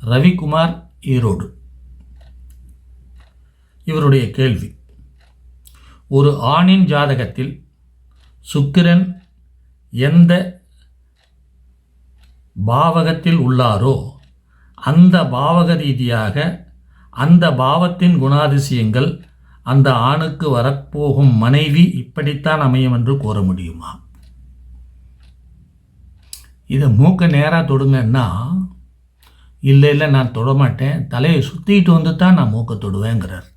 ரவிக்குமார் ஈரோடு. இவருடைய கேள்வி. ஒரு ஆணின் ஜாதகத்தில் சுக்கிரன் எந்த பாவகத்தில் உள்ளாரோ அந்த பாவக ரீதியாக அந்த பாவத்தின் குணாதிசயங்கள் அந்த ஆணுக்கு வரப்போகும் மனைவி இப்படித்தான் அமையும் என்று கூற முடியுமா? இதை மூக்க நேராக தொடுங்கன்னா இல்லை இல்லை நான் தொடமாட்டேன். தலையை சுற்றிட்டு வந்து தான் நான் மூக்க தொடுவேங்கிறார்.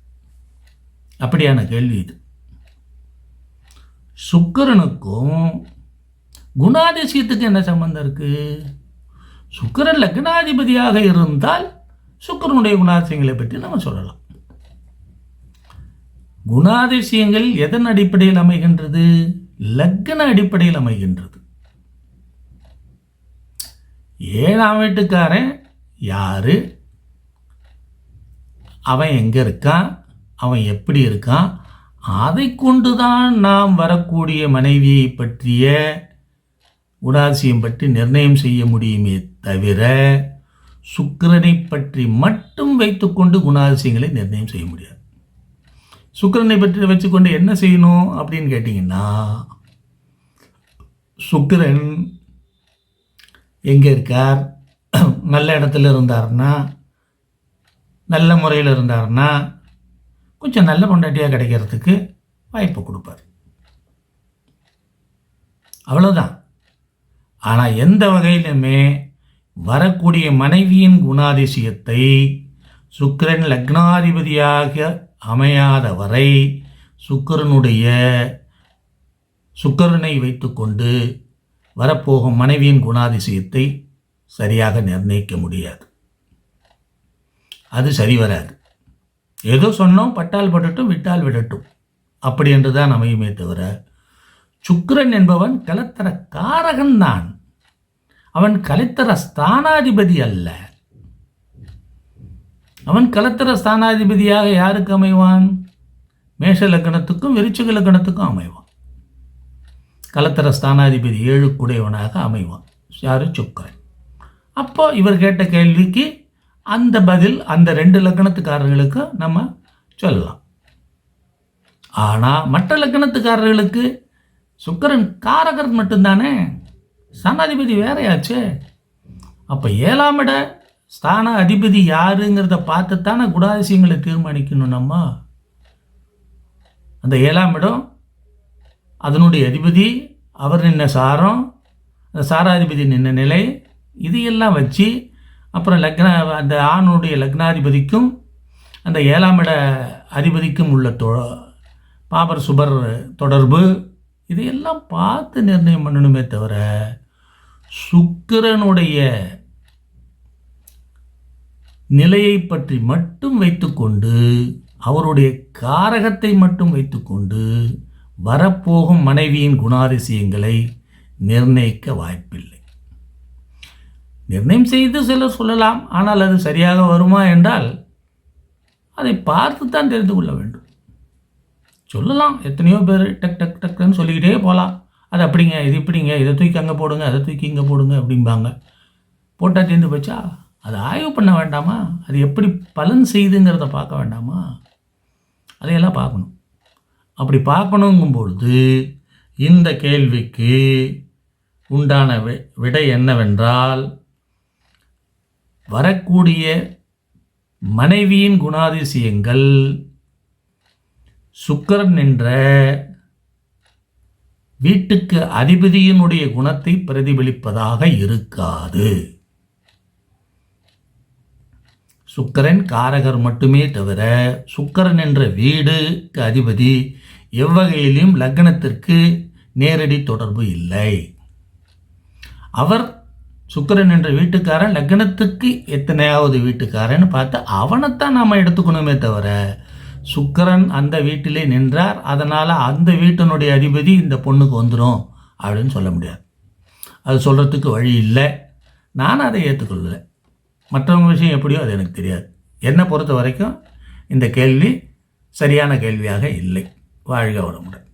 அப்படியான கேள்வி இது. சுக்கிரனுக்கும் குணாதிசயத்துக்கு என்ன சம்பந்தம் இருக்குது சுக்கிரன் லக்னாதிபதியாக இருந்தால் சுக்கிரனுடைய குணாதிசயங்களை பற்றி நம்ம சொல்லலாம். குணாதிசயங்கள் எதன் அடிப்படையில் அமைகின்றது? லக்ன அடிப்படையில் அமைகின்றது. ஏழாம் வீட்டுக்காரன் யார்? அவன் எங்கே இருக்கான் அவன் எப்படி இருக்கான் அதை கொண்டு தான் நாம் வரக்கூடிய மனைவியை பற்றிய உடாசியம் பற்றி நிர்ணயம் செய்ய முடியுமே தவிர சுக்கரனை பற்றி மட்டும் வைத்துக்கொண்டு குணாதிசயங்களை நிர்ணயம் செய்ய முடியாது. சுக்கிரனை பற்றி வச்சுக்கொண்டு என்ன செய்யணும் அப்படின்னு கேட்டிங்கன்னா சுக்கிரன் எங்கே இருக்கார்? நல்ல இடத்துல இருந்தார்னா நல்ல முறையில் இருந்தார்னா கொஞ்சம் நல்ல பொண்டாட்டியாக கிடைக்கிறதுக்கு வாய்ப்பு கொடுப்பார். அவ்வளோதான் ஆனால் எந்த வகையிலுமே வரக்கூடிய மனைவியின் குணாதிசயத்தை சுக்கிரன் லக்னாதிபதியாக அமையாத வரை சுக்கரனுடைய சுக்கரனை வைத்துக்கொண்டு வரப்போகும் மனைவியின் குணாதிசயத்தை சரியாக நிர்ணயிக்க முடியாது. அது சரி வராது. ஏதோ சொன்னோம் பட்டால் படட்டும் விட்டால் விடட்டும். அப்படி என்று தான் அமையுமே தவிர சுக்கரன் என்பவன் கலத்தர காரகன் தான். அவன் கலைத்தர ஸ்தானாதிபதி அல்ல. அவன் கலத்தர ஸ்தானாதிபதியாக யாருக்கு அமைவான்? மேஷ லக்கணத்துக்கும் விருச்சிக லக்கணத்துக்கும் அமைவான். கலத்தர ஸ்தானாதிபதி ஏழுக்குடையவனாக அமைவான். யாரு? சுக்கரன். அப்போ இவர் கேட்ட கேள்விக்கு அந்த பதில் அந்த ரெண்டு லக்கணத்துக்காரர்களுக்கு நம்ம சொல்லலாம். ஆனால் மற்ற லக்கணத்துக்காரர்களுக்கு சுக்கரன் காரகர் மட்டும்தானே? சனாதிபதி வேறையாச்சு? அப்போ ஏழாம் இட ஸ்தான அதிபதி யாருங்கிறத பார்த்துத்தானே குடாதிசயங்களை தீர்மானிக்கணும் நம்ம? அந்த ஏழாம் இடம் அதனுடைய அதிபதி அவர் நின்ன சாரம் அந்த சாராதிபதி நின்ன நிலை இதையெல்லாம் வச்சு அப்புறம் லக்ன அந்த ஆணுடைய லக்னாதிபதிக்கும் அந்த ஏழாம் இட அதிபதிக்கும் உள்ள தொ பாபர் சுபர் தொடர்பு இதையெல்லாம் பார்த்து நிர்ணயம் பண்ணணுமே தவிர சுக்கிரனுடைய நிலையை பற்றி மட்டும் வைத்துக்கொண்டு அவருடைய காரகத்தை மட்டும் வைத்துக்கொண்டு வரப்போகும் மனைவியின் குணாதிசயங்களை நிர்ணயிக்க வாய்ப்பில்லை. நிர்ணயம் செய்து சிலர் சொல்லலாம். ஆனால் அது சரியாக வருமா என்றால் அதை பார்த்து தான் தெரிந்து கொள்ள வேண்டும். சொல்லலாம். எத்தனையோ பேர் டக் டக் டக்குன்னு சொல்லிக்கிட்டே போகலாம். அது அப்படிங்க இது இப்படிங்க இதை தூக்கி அங்கே போடுங்க அதை தூக்கி இங்கே போடுங்க அப்படிம்பாங்க. போட்டால் தீர்ந்து போச்சா? அதை ஆய்வு பண்ண வேண்டாமா? அது எப்படி பலன் செய்துங்கிறத பார்க்க வேண்டாமா? அதையெல்லாம் பார்க்கணும். அப்படி பார்க்கணுங்கும் பொழுது இந்த கேள்விக்கு உண்டான வி விடை என்னவென்றால் வரக்கூடிய மனைவியின் குணாதிசயங்கள். சுக்கரன் என்ற வீட்டுக்கு அதிபதியினுடைய குணத்தை பிரதிபலிப்பதாக இருக்காது. சுக்கரன் காரகர் மட்டுமே தவிர சுக்கரன் என்ற வீடுக்கு அதிபதி எவ்வகையிலும் லக்னத்திற்கு நேரடி தொடர்பு இல்லை. அவர் சுக்கரன் என்ற வீட்டுக்காரன் லக்னத்துக்கு எத்தனையாவது வீட்டுக்காரன்னு பார்த்து அவனைத்தான் நாம் எடுத்துக்கணுமே தவிர சுக்கரன் அந்த வீட்டிலே நின்றார் அதனால் அந்த வீட்டினுடைய அதிபதி இந்த பொண்ணுக்கு வந்துடும் அப்படின்னு சொல்ல முடியாது. அது சொல்கிறதுக்கு வழி இல்லை. நான் அதை ஏற்றுக்கொள்ளலை. மற்றவங்க விஷயம் எப்படியோ அது எனக்கு தெரியாது. என்னை பொறுத்த வரைக்கும் இந்த கேள்வி சரியான கேள்வியாக இல்லை. வாழ்க வளமுடன்.